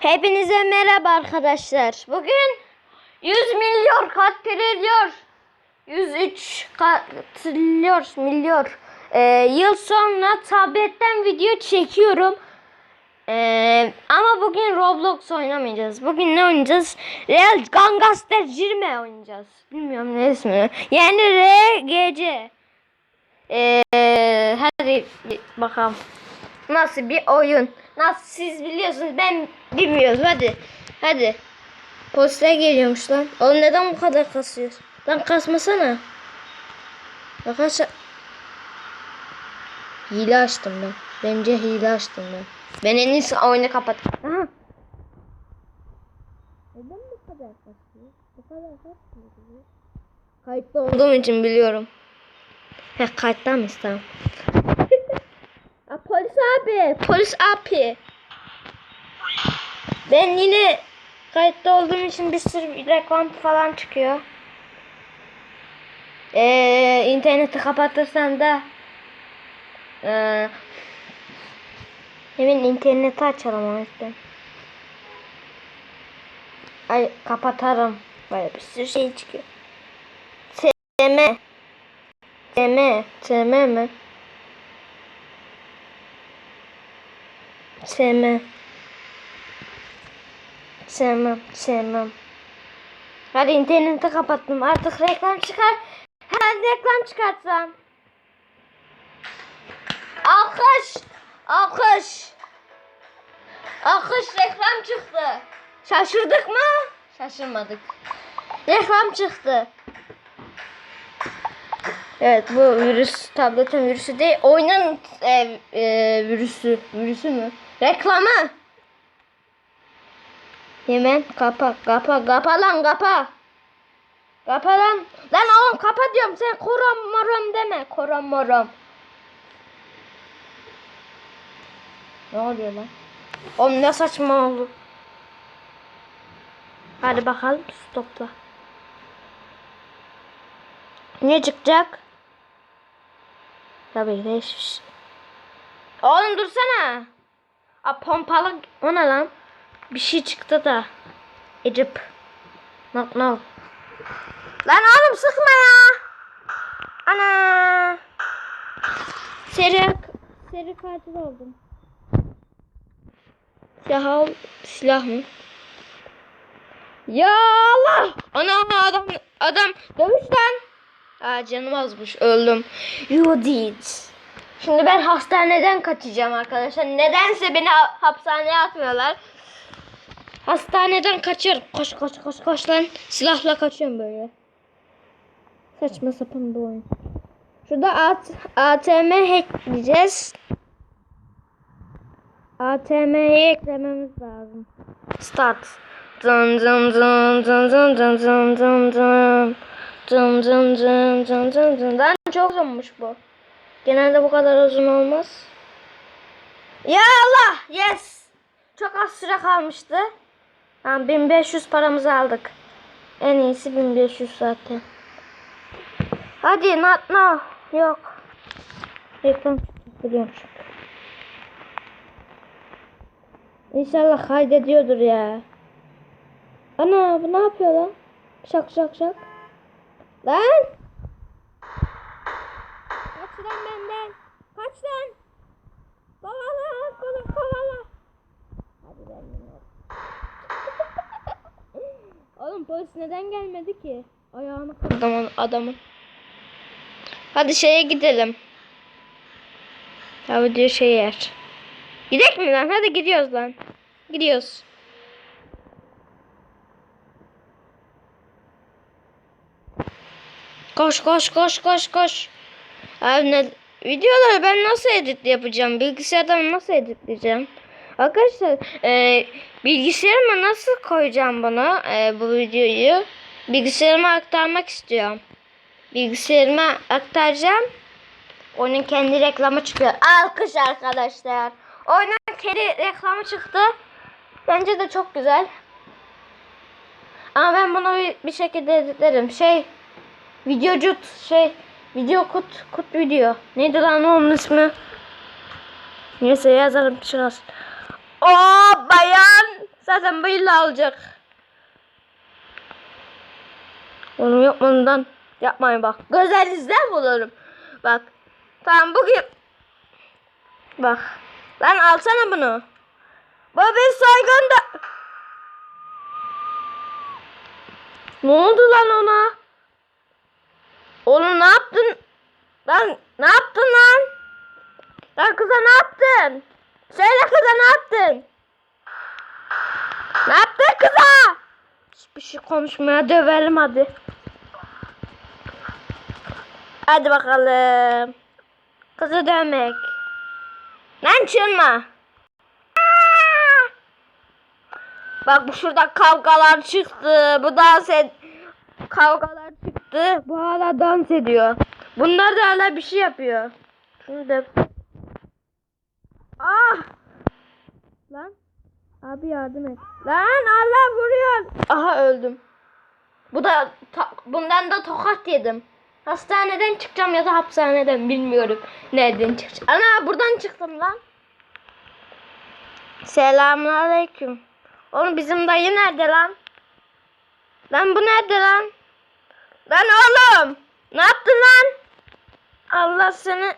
Hepinize merhaba arkadaşlar. Bugün 100 milyon katrilyon 103 katrilyon milyon ee, yıl sonra tabletten video çekiyorum. Ee, ama bugün Roblox oynamayacağız. Bugün ne oynayacağız? Real Gangster 20 oynayacağız. Bilmiyorum ne ismi. Yani RGC. Ee, hadi bakalım. Nasıl bir oyun? Nasıl siz biliyorsunuz ben bilmiyorum. Hadi. Hadi. Poster geliyormuş lan. Oğlum neden bu kadar kasıyor? Lan kasmasana. Arkadaşlar. Hile açtım ben. Bence hile açtım ben. Ben en iyisi oyunu kapat. Aha. Neden bu kadar kasıyor? Bu kadar kasmıyor. Kayıtlı olduğum için biliyorum. Heh kayıtta mıyız tamam. Polis abi. Polis abi. Ben yine kayıtta olduğum için bir sürü reklam falan çıkıyor. Ee, interneti kapatırsan da ee, hemen interneti açalım o yüzden. Ay kapatarım. Böyle bir sürü şey çıkıyor. SM SM SM mi? Sevmem. Sevmem. Sevmem. Hadi interneti kapattım. Artık reklam çıkar. Her reklam çıkartsam. Alkış. Alkış. Alkış reklam çıktı. Şaşırdık mı? Şaşırmadık. Reklam çıktı. Evet bu virüs tabletin virüsü değil. Oyunun e, e, virüsü. Virüsü mü? Reklamı. Hemen kapa kapa kapa lan kapa. Kapa lan. Lan oğlum kapa diyorum sen koram moram deme. Koram moram. Ne oluyor lan? Oğlum ne saçma oldu. Hadi bakalım stopla. Ne çıkacak? Tabii ki de şey. Oğlum dursana. A pompalı o ne lan? Bir şey çıktı da. Ecip. Not no. Lan oğlum sıkma ya. Ana. Seri seri katil oldum. Silah. Silah mı? Ya Allah. Ana adam adam dövüş lan. Aa, canım azmış öldüm. You did. Şimdi ben hastaneden kaçacağım arkadaşlar. Nedense beni ha- hapishaneye atmıyorlar. Hastaneden kaçıyorum. Koş koş koş koş lan. Silahla kaçıyorum böyle. Saçma sapan bir oyun. Şurada AT ATM hackleyeceğiz. ATM'yi eklememiz lazım. Start. Dın dın dın dın dın dın dın dın dın. Dın dın dın dın dın dın. Lan çok uzunmuş bu. Genelde bu kadar uzun olmaz. Ya Allah! Yes! Çok az süre kalmıştı. Tamam 1500 paramızı aldık. En iyisi 1500 zaten. Hadi not now. Yok. Reklam biliyorum çünkü. İnşallah kaydediyordur ya. Ana bu ne yapıyor lan? Şak şak şak. Lan! Lan benden. Kaç lan. Kovala kovala kovala. Hadi ol. Oğlum polis neden gelmedi ki? Ayağını kırdım adamın. Hadi şeye gidelim. Ya diyor şey yer. Gidek mi lan? Hadi gidiyoruz lan. Gidiyoruz. Koş koş koş koş koş. Abi ne, videoları ben nasıl edit yapacağım? Bilgisayardan nasıl editleyeceğim? Arkadaşlar e, bilgisayarıma nasıl koyacağım bunu e, bu videoyu? Bilgisayarıma aktarmak istiyorum. Bilgisayarıma aktaracağım. Onun kendi reklamı çıkıyor. Alkış arkadaşlar. Oyunun kendi reklamı çıktı. Bence de çok güzel. Ama ben bunu bir şekilde editlerim. Şey Videocut şey video kut kut video. Neydi lan onun ismi? Neyse yazarım çıkar. O bayan Zaten böyle alacak. Onu yapmadan yapmayın bak. Gözelinizden bulurum. Bak. Tamam bugün. Bak. Lan alsana bunu. Bu bir saygın da. Ne oldu lan ona? Oğlum ne yaptın? Lan ne yaptın lan? Lan kıza ne yaptın? Söyle kıza ne yaptın? Ne yaptın kıza? Hiçbir şey konuşmaya dövelim hadi. Hadi bakalım. Kızı dövmek. Lan çırma. Bak bu şurada kavgalar çıktı. Bu dans et kavgalar çıktı. Bu hala dans ediyor. Bunlar da hala bir şey yapıyor. Şunu da Ah! Lan abi yardım et. Lan Allah vuruyor. Aha öldüm. Bu da bundan da tokat yedim. Hastaneden çıkacağım ya da hapishaneden bilmiyorum. Nereden çıkacağım. Ana buradan çıktım lan. Selamünaleyküm. Oğlum bizim dayı nerede lan? Lan bu nerede lan? Lan oğlum! Ne yaptın lan? Allah seni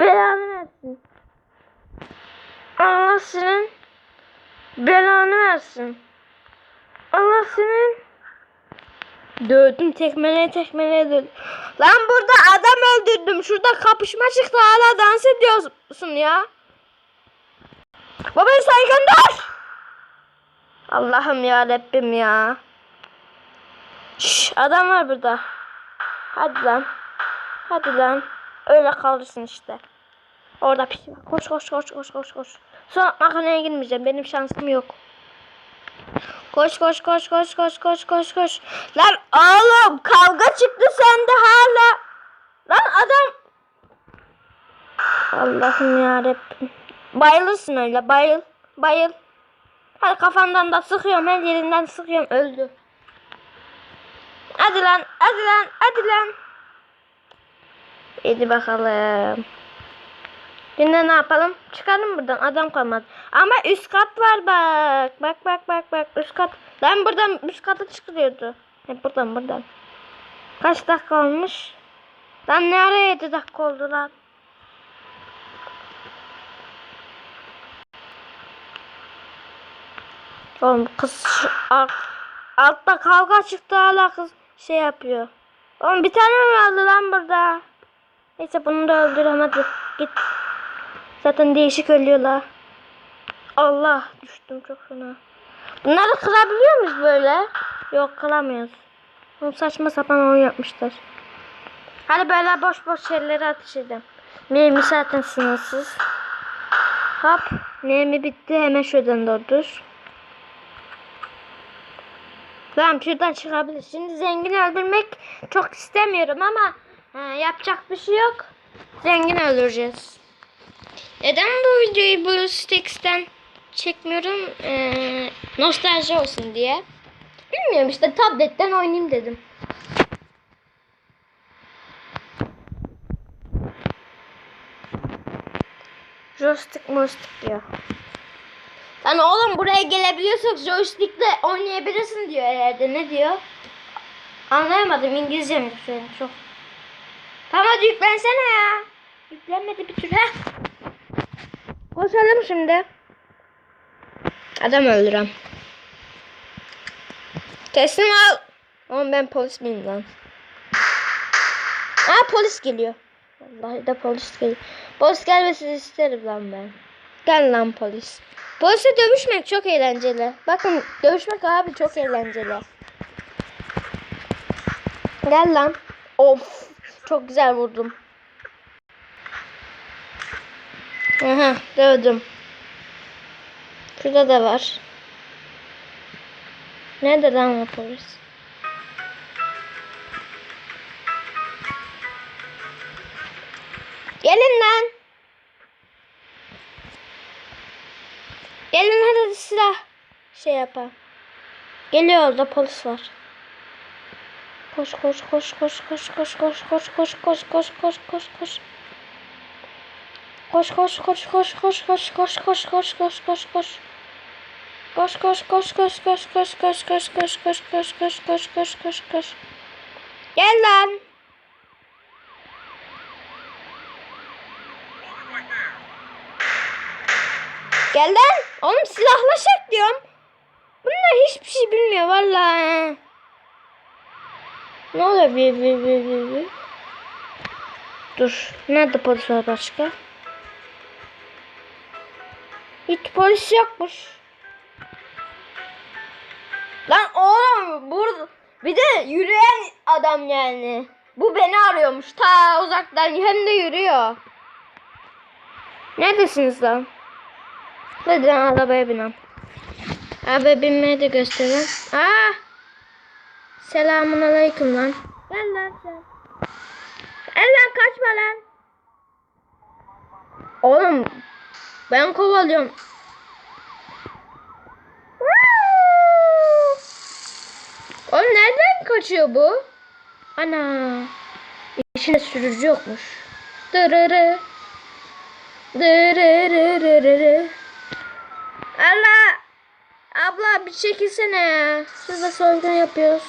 belanı versin. Allah senin belanı versin. Allah senin Dövdüm tekmeleye tekmeleye dövdüm. Lan burada adam öldürdüm. Şurada kapışma çıktı hala dans ediyorsun ya. Baba saygın dur. Allah'ım ya Rabbim ya. Şş, adam var burada. Hadi lan. Hadi lan. Öyle kalırsın işte. Orada var. Koş koş koş koş koş koş. Son makineye girmeyeceğim. Benim şansım yok. Koş koş koş koş koş koş koş koş. Lan oğlum kavga çıktı sende hala. Lan adam. Allah'ım yarabbim. Bayılırsın öyle bayıl. Bayıl. Hadi kafandan da sıkıyorum her yerinden sıkıyorum öldü. Hadi lan hadi lan hadi lan. Hadi bakalım. Şimdi ne yapalım? Çıkalım buradan. Adam kalmadı. Ama üst kat var bak. Bak bak bak bak. Üst kat. Lan buradan üst kata çıkılıyordu. Hep buradan buradan. Kaç dakika olmuş? Lan ne ara 7 dakika oldu lan? Oğlum kız şu alt, altta kavga çıktı hala kız şey yapıyor. Oğlum bir tane mi kaldı lan burada? Neyse bunu da öldürem hadi git. Zaten değişik ölüyorlar. Allah düştüm çok fena. Bunları kırabiliyor muyuz böyle? Yok kıramıyoruz. Oğlum saçma sapan oyun yapmışlar. Hadi böyle boş boş şeyleri ateş edelim. Mermi zaten sınırsız. Hop. Mermi bitti. Hemen şuradan doldur. Tamam şuradan çıkabilir. Şimdi zengin öldürmek çok istemiyorum ama ha, yapacak bir şey yok. Zengin öldüreceğiz. Neden bu videoyu Blue Sticks'ten çekmiyorum? Ee, nostalji olsun diye. Bilmiyorum işte tabletten oynayayım dedim. Joystick joystick diyor. Lan oğlum buraya gelebiliyorsak joystickle oynayabilirsin diyor herhalde. Ne diyor? Anlayamadım. İngilizce mi söyledi çok. Tamam hadi yüklensene ya. Yüklenmedi bir tür. Heh. Koşalım şimdi. Adam öldürem. Teslim al. Oğlum ben polis miyim lan? Aa polis geliyor. Vallahi de polis geliyor. Polis gelmesini isterim lan ben. Gel lan polis. Polisle dövüşmek çok eğlenceli. Bakın dövüşmek abi çok eğlenceli. Gel lan. Of. Çok güzel vurdum. Aha dövdüm. Şurada da var. Nerede lan o polis? Gelin lan. Gelin hadi silah şey yapalım. Geliyor orada polis var. Koş koş koş koş koş koş koş koş koş koş koş koş koş koş. Koş koş koş koş koş koş koş koş koş koş koş koş. Koş koş koş koş koş koş koş koş koş koş koş koş koş koş koş koş. Gel lan. Gel lan. Oğlum silahlaşak diyorum. Bunlar hiçbir şey bilmiyor vallahi. Ne oluyor bir bir bir bir. Dur. Nerede polis var başka? Hiç polis yokmuş. Lan oğlum burada bir de yürüyen adam yani. Bu beni arıyormuş ta uzaktan hem de yürüyor. Neredesiniz lan? Hadi lan arabaya binem. Abi binmeyi de gösterin. Aa! Selamun aleyküm lan. Gel lan sen. Gel lan kaçma lan. Oğlum ben kovalıyorum. Oğlum nereden kaçıyor bu? Ana. İçinde sürücü yokmuş. Dırırı. Dırırırırırı. Allah. Abla bir çekilsene ya. Şurada soygun yapıyoruz.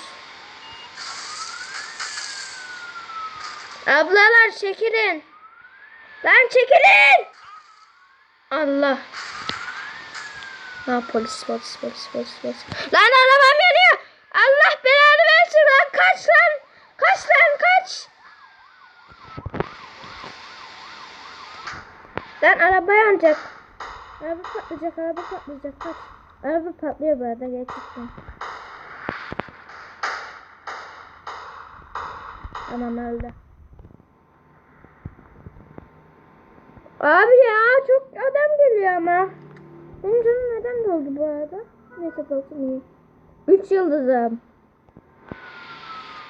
Ablalar çekilin. Lan çekilin. Allah. Ha polis polis polis polis polis. Lan arabam yanıyor. Allah belanı versin lan kaç lan. Kaç lan kaç. Lan araba yanacak. Araba patlayacak araba patlayacak kaç. Araba patlıyor bu arada gerçekten. Tamam öldü. Abi ya çok adam geliyor ama. Benim canım neden doldu bu arada? Neyse dolsun iyi. Üç yıldızım.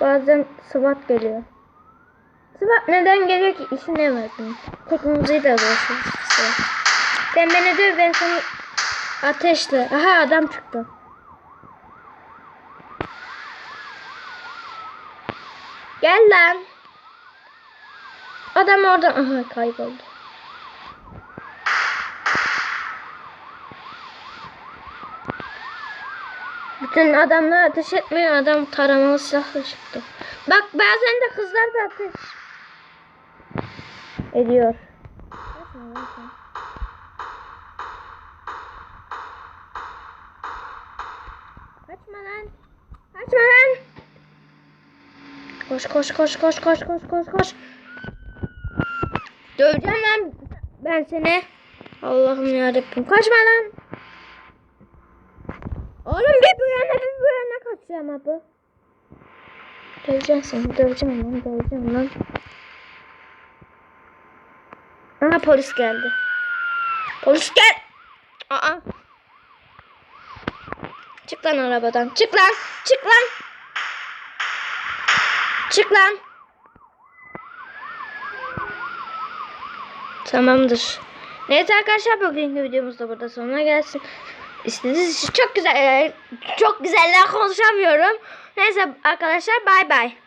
Bazen SWAT geliyor. SWAT neden geliyor ki? İşine verdim. Teknolojiyi de alıyorsunuz. Sen beni döv ben seni ateşle. Aha adam çıktı. Gel lan. Adam oradan aha kayboldu. Bütün adamlar ateş etmiyor. Adam taramalı silahla çıktı. Bak bazen de kızlar da ateş ediyor. Kaçma lan. Kaçma lan. Koş koş koş koş koş koş koş koş. Döveceğim lan ben seni. Allah'ım yarabbim. Kaçma lan. Oğlum bir bu yana bir bu yana kaçıyor ama bu. Döveceğim seni, döveceğim lan, döveceğim lan. Aha polis geldi. Polis gel. Aa. Çık lan arabadan. Çık lan. Çık lan. Çık lan. Tamamdır. Neyse arkadaşlar bugünkü videomuz da burada sonuna gelsin. İstediğiniz için çok güzel çok güzeller konuşamıyorum. Neyse arkadaşlar bay bay.